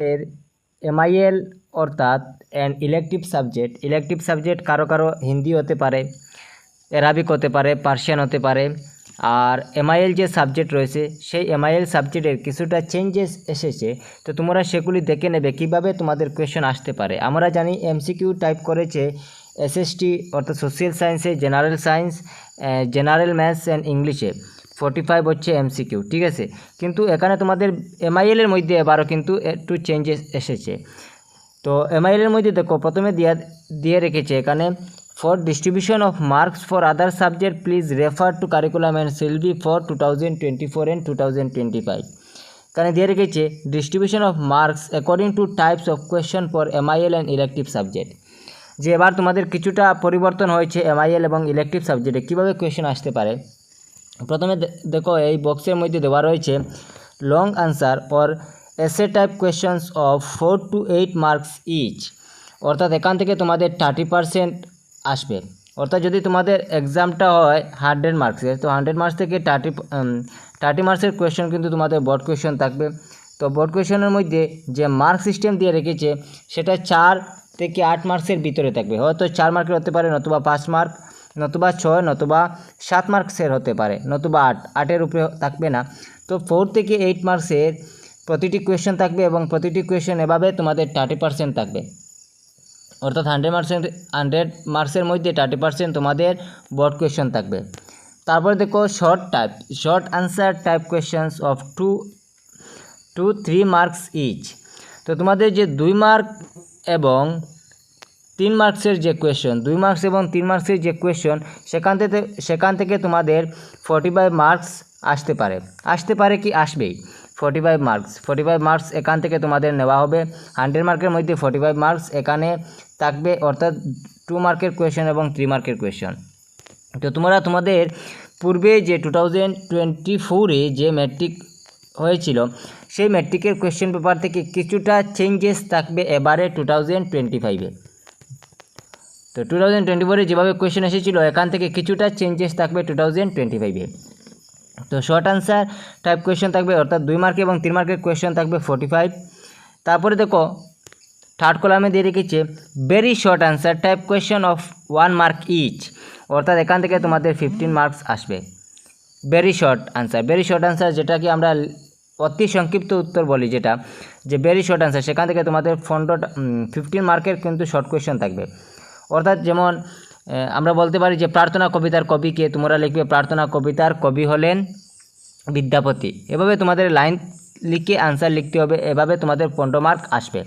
এর এমআইএল অর্থাৎ an elective subject elective subject কারও কারও হিন্দি হতে পারে অ্যারাবিক হতে পারে পার্সিয়ান হতে পারে। আর এমআইএল যে সাবজেক্ট রয়েছে, সেই এমআইএল সাবজেক্টের কিছুটা চেঞ্জেস এসেছে। তো তোমরা সেগুলি দেখে নেবে, কীভাবে তোমাদের কোয়েশন আসতে পারে। আমরা জানি এমসিকিউ টাইপ করেছে এসএসটি অর্থাৎ সোশ্যাল সায়েন্সে general science general maths and ইংলিশে ফোর্টি ফাইভ হচ্ছে এমসিকিউ ঠিক আছে? কিন্তু এখানে তোমাদের এমআইএল এর মধ্যে এবারও কিন্তু একটু চেঞ্জেস এসেছে। তো এমআইএল এর মধ্যে দেখো, প্রথমে দিয়ে দিয়ে রেখেছে এখানে for distribution of marks for other subject please refer to curriculum and syllabi for two thousand twenty four and two thousand twenty five এখানে দিয়ে রেখেছে distribution of marks according to types of question for MIL and elective subject যে এবার তোমাদের কিছুটা পরিবর্তন হয়েছে MIL এবং ইলেকটিভ সাবজেক্টে কীভাবে কোয়েশ্চেন আসতে পারে? প্রথমে দেখো, এই বক্সের মধ্যে দেওয়া রয়েছে long answer or essay type questions of four to eight marks each অর্থাৎ এখান থেকে তোমাদের থার্টি পারসেন্ট আসবে। অর্থাৎ যদি তোমাদের এক্সামটা হয় হান্ড্রেড মার্কসের তো হান্ড্রেড মার্কস থেকে থার্টি থার্টি মার্কসের কোয়েশ্চন কিন্তু তোমাদের বোর্ড কোয়েশ্চন থাকবে। তো বোর্ড কোয়েশ্চনের মধ্যে যে মার্ক সিস্টেম দিয়ে রেখেছে, সেটা চার থেকে আট মার্কসের ভিতরে থাকবে। হয়তো চার মার্কের হতে পারে, নতুবা পাঁচ মার্ক নতুবা ছয়, নতুবা সাত মার্কসের হতে পারে, নতুবা আট, আটের উপরে থাকবে না। তো ফোর থেকে এইট মার্কসের প্রতিটি কোয়েশ্চেন থাকবে এবং প্রতিটি কোয়েশ্চেন এভাবে তোমাদের থার্টি পার্সেন্ট থাকবে। অর্থাৎ হান্ড্রেড পার্সেন্ট হান্ড্রেড মার্কসের মধ্যে থার্টি পার্সেন্ট তোমাদের বোর্ড কোয়েশ্চেন থাকবে। তারপরে দেখো short type short answer type questions of two two three marks each তো তোমাদের যে দুই মার্ক এবং তিন মার্কসের যে কোয়েশ্চন দুই মার্কস এবং তিন মার্কসের যে কোয়েশ্চন সেখান থেকে সেখান থেকে তোমাদের ফর্টি ফাইভ মার্কস আসতে পারে। আসতে পারে কি? আসবেই। Forty five marks forty five marks এখান থেকে তোমাদের নেওয়া হবে। হান্ড্রেড মার্কের মধ্যে ফর্টি ফাইভ মার্কস এখানে থাকবে, অর্থাৎ টু মার্কের কোয়েশ্চন এবং থ্রি মার্কের কোয়েশ্চন তো তোমরা তোমাদের পূর্বে যে টু থাউজেন্ড টোয়েন্টি ফোরে যে ম্যাট্রিক হয়েছিল, সেই ম্যাট্রিকের কোয়েশ্চেন পেপার থেকে কিছুটা চেঞ্জেস থাকবে এবারে টু থাউজেন্ড টোয়েন্টি ফাইভে তো টু থাউজেন্ড টোয়েন্টি ফোরে যেভাবে কোয়েশ্চেন এসেছিল, এখান থেকে কিছুটা চেঞ্জেস থাকবে টু থাউজেন্ড টোয়েন্টি ফাইভে তো শর্ট আনসার টাইপ কোয়েশ্চেন থাকবে, অর্থাৎ দুই মার্কে এবং তিন মার্কের কোয়েশ্চেন থাকবে ফোর্টি ফাইভ তারপরে দেখো থার্ড কলামে দিয়ে রেখেছে very short answer type question of one mark each অর্থাৎ এখান থেকে তোমাদের ফিফটিন মার্কস আসবে। Very short answer very short answer যেটাকে আমরা অতি সংক্ষিপ্ত উত্তর বলি যেটা, যে ভেরি শর্ট আনসার সেখান থেকে তোমাদের পনেরোটা ফিফটিন মার্কের কিন্তু শর্ট কোয়েশ্চেন থাকবে। অর্থাৎ যেমন আমরা বলতে পারি যে প্রার্থনা কবিতার কবিকে তোমরা লিখবে, প্রার্থনা কবিতার কবি হলেন বিদ্যাপতি। এভাবে তোমাদের লাইন লিখে আনসার লিখতে হবে, এভাবে তোমাদের পনেরো মার্ক আসবে।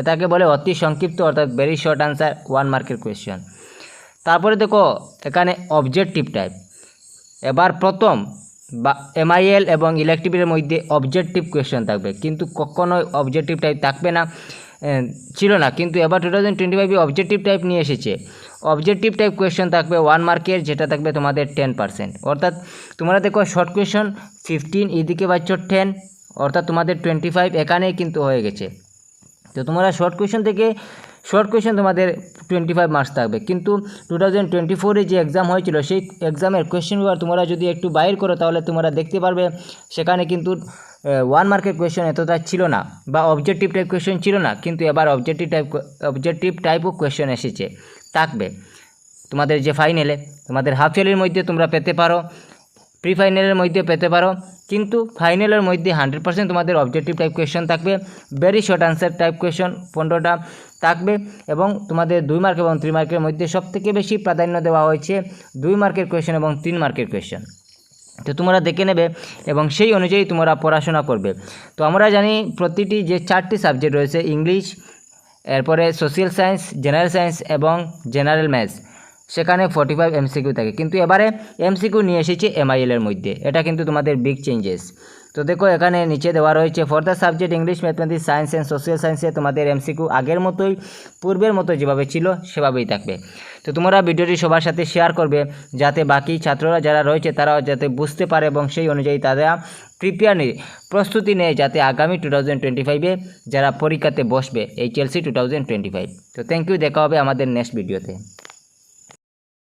এটাকে বলে অতি সংক্ষিপ্ত, অর্থাৎ ভেরি শর্ট আনসার ওয়ান মার্কের কোয়েশ্চেন তারপরে দেখো, এখানে অবজেক্টিভ টাইপ এবার প্রথম, বা এমআইএল এবং ইলেকটিভের মধ্যে অবজেক্টিভ কোয়েশ্চেন থাকবে। কিন্তু কখনোই অবজেক্টিভ টাইপ থাকবে না। ছিল না। কিন্তু এবার টু থাউজেন্ড টোয়েন্টি ফাইভে অবজেক্টিভ টাইপ নিয়ে এসেছে। অবজেক্টিভ টাইপ কোয়েশ্চেন থাকবে ওয়ান মার্কের যেটা থাকবে তোমাদের টেন পার্সেন্ট অর্থাৎ তোমরা দেখো শর্ট কোয়েশ্চন ফিফটিন এদিকে পাচ্ছ টেন অর্থাৎ তোমাদের টোয়েন্টি ফাইভ এখানেই কিন্তু হয়ে গেছে। তো তোমরা শর্ট কোয়েশ্চেন থেকে শর্ট কোয়েশ্চেন তোমাদের টোয়েন্টি ফাইভ মার্কস থাকবে। কিন্তু টু থাউজেন্ড টোয়েন্টি ফোরে যে এক্সাম হয়েছিল, সেই এক্সামের কোয়েশ্চেন পেপার তোমরা যদি একটু বাইর করো, তাহলে তোমরা দেখতে পারবে, সেখানে কিন্তু ওয়ান মার্কের কোয়েশ্চেন এতটা ছিল না, বা অবজেক্টিভ টাইপ কোয়েশ্চেন ছিল না, কিন্তু এবার অবজেক্টিভ টাইপ অবজেক্টিভ টাইপও কোয়েশ্চেন এসেছে, থাকবে। তোমাদের যে ফাইনালে তোমাদের হাফ ইয়ারের মধ্যে তোমরা পেতে পারো। প্রি ফাইনালের মধ্যে পেতে পারো। কিন্তু ফাইনালের মধ্যে হান্ড্রেড পার্সেন্ট তোমাদের অবজেক্টিভ টাইপ কোয়েশ্চেন থাকবে। Very short answer type question পনেরোটা থাকবে এবং তোমাদের দুই মার্ক এবং থ্রি মার্কের মধ্যে সবথেকে বেশি প্রাধান্য দেওয়া হয়েছে দুই মার্কের কোয়েশ্চেন এবং তিন মার্কের কোয়েশ্চেন তো তোমরা দেখে নেবে এবং সেই অনুযায়ী তোমরা পড়াশোনা করবে। তো আমরা জানি প্রতিটি যে চারটি সাবজেক্ট রয়েছে ইংলিশ এরপরে সোশ্যাল সায়েন্স জেনারেল সায়েন্স এবং জেনারেল ম্যাথস সেখানে ফর্টি ফাইভ এমসিকিউ থাকে। কিন্তু এবারে এমসিকিউ নিয়ে এসেছে এমআইএল এর মধ্যে। এটা কিন্তু তোমাদের বিগ চেঞ্জেস তো দেখো, এখানে নিচে দেওয়া রয়েছে for the subject English mathematics science and social সায়েন্সে তোমাদের এমসিকিউ আগের মতোই, পূর্বের মতো যেভাবে ছিল, সেভাবেই থাকবে। তো তোমরা ভিডিওটি সবার সাথে শেয়ার করবে, যাতে বাকি ছাত্ররা যারা রয়েছে, তারাও যাতে বুঝতে পারে এবং সেই অনুযায়ী তারা প্রিপেয়ার নিয়ে, প্রস্তুতি নেয় যাতে আগামী টু থাউজেন্ড টোয়েন্টি ফাইভে যারা পরীক্ষাতে বসবে HLC two thousand twenty five তো থ্যাংক ইউ দেখা হবে আমাদের নেক্সট ভিডিওতে